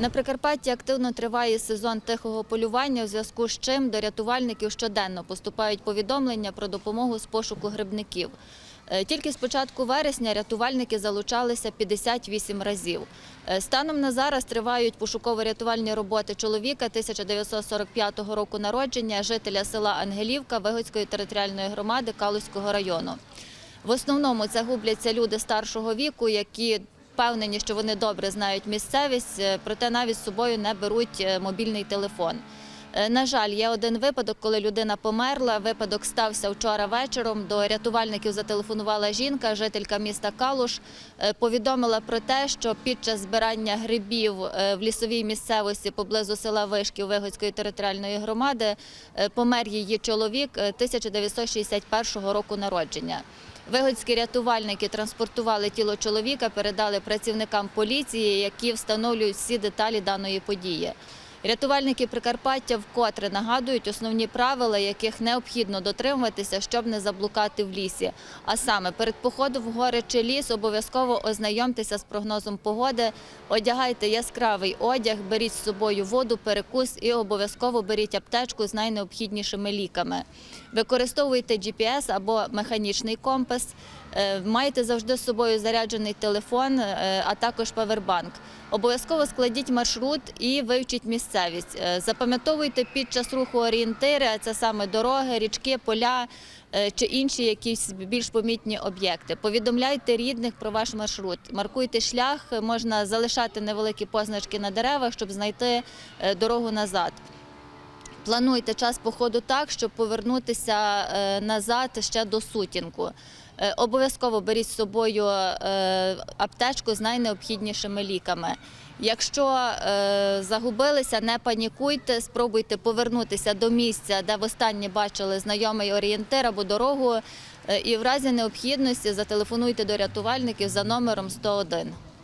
На Прикарпатті активно триває сезон тихого полювання, у зв'язку з чим до рятувальників щоденно поступають повідомлення про допомогу з пошуку грибників. Е, Тільки з початку вересня рятувальники залучалися 58 разів. Е, Станом на зараз тривають пошуково-рятувальні роботи чоловіка 1945 року народження, жителя села Ангелівка Вигодської територіальної громади Калузького району. В основному це губляться люди старшого віку, які впевнені, що вони добре знають місцевість, е, проте навіть з собою не беруть е, мобільний телефон. Е, На жаль, є один випадок, коли людина померла. Випадок стався вчора вечором. До рятувальників зателефонувала жінка, жителька міста Калуш. Е, Повідомила про те, що під час збирання грибів е, в лісовій місцевості поблизу села Вишків Вигодської територіальної громади помер її чоловік е, 1961 року народження. Вигодські рятувальники транспортували тіло чоловіка, передали працівникам поліції, які встановлюють всі деталі даної події. Рятувальники Прикарпаття вкотре нагадують основні правила, яких необхідно дотримуватися, щоб не заблукати в лісі. А саме перед походом в гори чи ліс обов'язково ознайомтеся з прогнозом погоди, одягайте яскравий одяг, беріть з собою воду, перекус і обов'язково беріть аптечку з найнеобхіднішими ліками. Використовуйте GPS або механічний компас. Е, Маєте завжди з собою заряджений телефон, е, а також павербанк. Обов'язково складіть маршрут і вивчіть місцевість. Е, Запам'ятовуйте під час руху орієнтири, це саме дороги, річки, поля чи інші якісь більш помітні об'єкти. Повідомляйте рідних про ваш маршрут. Маркуйте шлях, можна залишати невеликі позначки на деревах, щоб знайти дорогу назад. Плануйте час походу так, щоб повернутися назад ще до сутінку. Е, Обов'язково беріть з собою е, аптечку з найнеобхіднішими ліками. Якщо е, загубилися, не панікуйте, спробуйте повернутися до місця, де востаннє бачили знайомий орієнтир або дорогу. І в разі необхідності зателефонуйте до рятувальників за номером 101.